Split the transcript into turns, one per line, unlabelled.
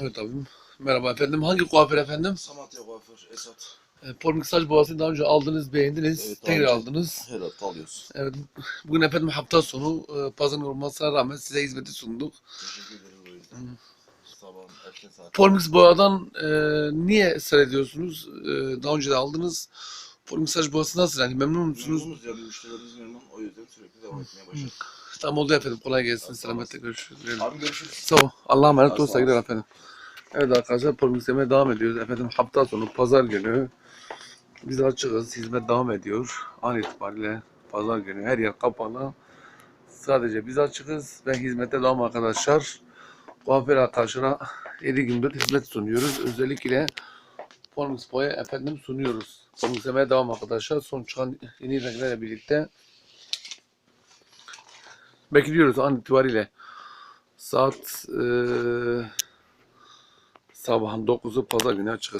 Evet abim. Merhaba efendim. Hangi kuaför efendim?
Samatya kuaför, Esat.
E, Polemik saç boğasını daha önce aldınız, beğendiniz.
Evet,
tekrar
önce-
aldınız.
Herhalde alıyoruz.
Evet. Bugün efendim hafta sonu e, pazarın olmasına rağmen size hizmeti sunduk.
Teşekkür ederiz o yüzden. Erken saat.
Polemik boyadan e, niye ısrar ediyorsunuz? E, daha önce de aldınız. Polemik saç boyası nasıl? Yani memnun musunuz?
Memnunuz yani müşterilerimiz memnun. O yüzden sürekli devam etmeye başladık.
Tamam oldu efendim. Kolay gelsin. Selametle görüşürüz.
Abi görüşürüz.
Sağ ol. Allah'a emanet
ol.
Saygılar efendim. Evet arkadaşlar izlemeye devam ediyoruz. Efendim hafta sonu pazar günü biz açığız. Hizmet devam ediyor. An itibariyle pazar günü her yer kapalı. Sadece biz açığız ve hizmete devam arkadaşlar. Kuaför arkadaşlara 7 gündür hizmet sunuyoruz. Özellikle Polemik Boy'a efendim sunuyoruz. Polemik izlemeye devam arkadaşlar. Son çıkan yeni renklerle birlikte bekliyoruz an itibariyle. Saat eee sabahın 9'u pazar günü açığız.